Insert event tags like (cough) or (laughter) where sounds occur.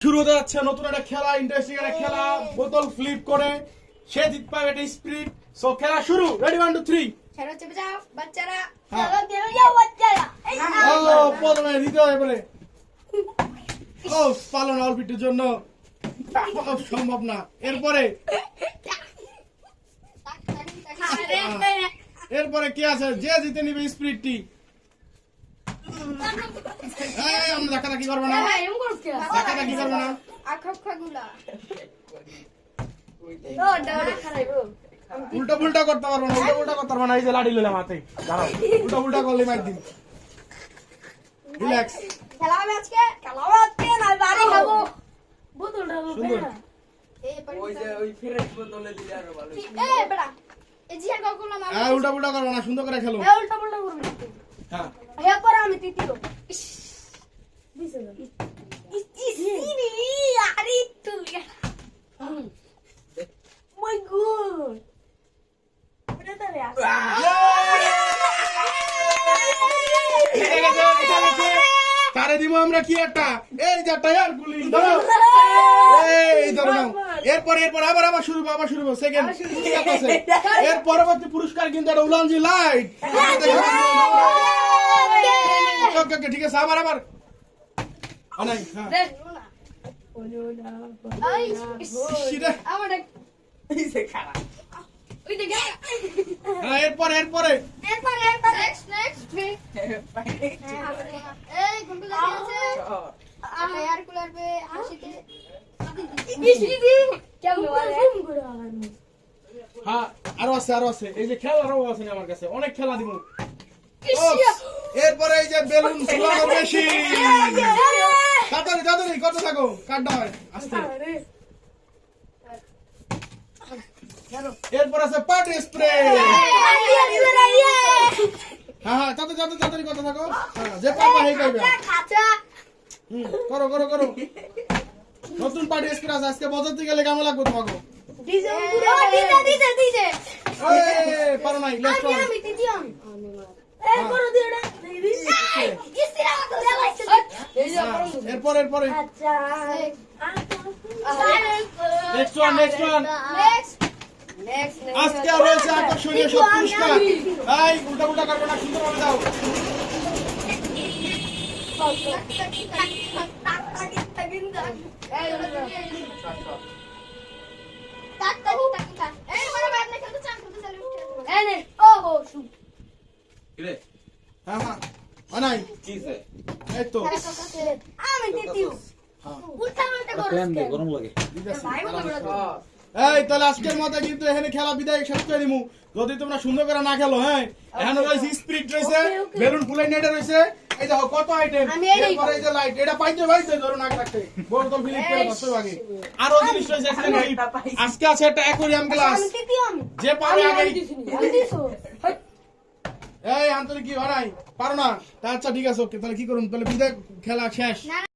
শুরু হতে যাচ্ছে নতুন একটা খেলা ইন্টারেস্টিং একটা খেলা। বোতল ফ্লিপ করে সে জিত পাবে একটা স্পিরিট সো খেলা শুরু। রেডি ওয়ান টু থ্রি খেলো চেপে যাও বাচ্চারা। চেপে যাও বাচ্চারা। ও প্রথমে দিতে হবে বলে ও পালন অল্পিটের জন্য। (laughs) সম্ভব না। এরপরে? এরপরে কি আছে? যে জিতে নিবে স্পিরিটটি এই, আমরা করব না করব না আখাখাগুলা। ও, উল্টো পুল্টা করতে পারব না উল্টো পুল্টা করতে পারব না এই যে লাড়ি লইলাম হাতে দাঁড়াও উল্টো করলে মার দিন রিল্যাক্স খেলা হবে আজকে? খেলা হবে আজকে, না বাড়ি খাব। হবে সুন্দর। এই, ওই যে ওই ফ্রেশ বোতলে দিলে আরও ভালো এই, বেড়া। এই কাকুলা। হ্যাঁ উল্টা করব না সুন্দর করে খেলো উল্টা পাল্টা করবি হ্যাঁ এরপরে আমি তৃতীয়। ইস। তারে দিব আমরা কি একটা এই যে টায়ার গুলি ধরো এই ধরো নাও এরপর এরপর আবার আবার শুরু আবার শুরু সেকেন্ড এর পরবর্তী পুরস্কার কিন্তু একটা উলানজি লাইট ঠিক আছে আবার আবার এরপর এরপরে। এরপরে, এরপরে। আছে? হ্যাঁ আরও আছে আরও আছে। এই যে খেলারও আছে আমার কাছে। অনেক খেলা দিব। এরপরে এই যে বেলুন (laughs) মেশিন কত থাকো? কাটটা হয় আস্তে। এরপর আছে পার্টি স্প্রে। হ্যাঁ হ্যাঁ তাতে তাতে তাড়াতাড়ি কত থাকো। হ্যাঁ যে পাপা হেই পাইবে। হুম করো করো করো। নতুন পার্টি স্প্রে আছে আজকে বাজাতে গেলে কেমন লাগবে তোমাকে। এই পারো নাই লেফট এরপর এরপরে নেক্সট ওয়ান নেক্সট ওয়ান আজকে আর রয়েছে আকর্ষণীয় সব পুরস্কার এই উল্টা উল্টা করবে না সুন্দর ভাবে দাও কিরে হ্যাঁ হ্যাঁ হয় নাই কিছে এই তো আমি দ্বিতীয় হ্যাঁ। উল্টা পাল্টা গরম লাগে। এই তাহলে আজকের মতো কিন্তু এখানে খেলা বিদায় শেষ করে দিমু। যদি তোমরা সুন্দর করে না খেলো হ্যাঁ? এখানে রয়েছে স্পিরিট রয়েছে বেলুন ফুলাই নেটে রয়েছে। এই দেখো কত আইটেম এরপরে এই যে লাইট এটা পাইতে পাইতে ধরো না রাখতে। বড় তো ফিলিপ করে বসে আগে। আরও জিনিস রয়েছে আজকে আছে একটা অ্যাকোরিয়াম গ্লাস আমি যে পারে আগে আন্তরিক কি হয় নাই? পারো না। আচ্ছা ঠিক আছে, ওকে, তাহলে কি করুন? তাহলে বিদায়, খেলা শেষ।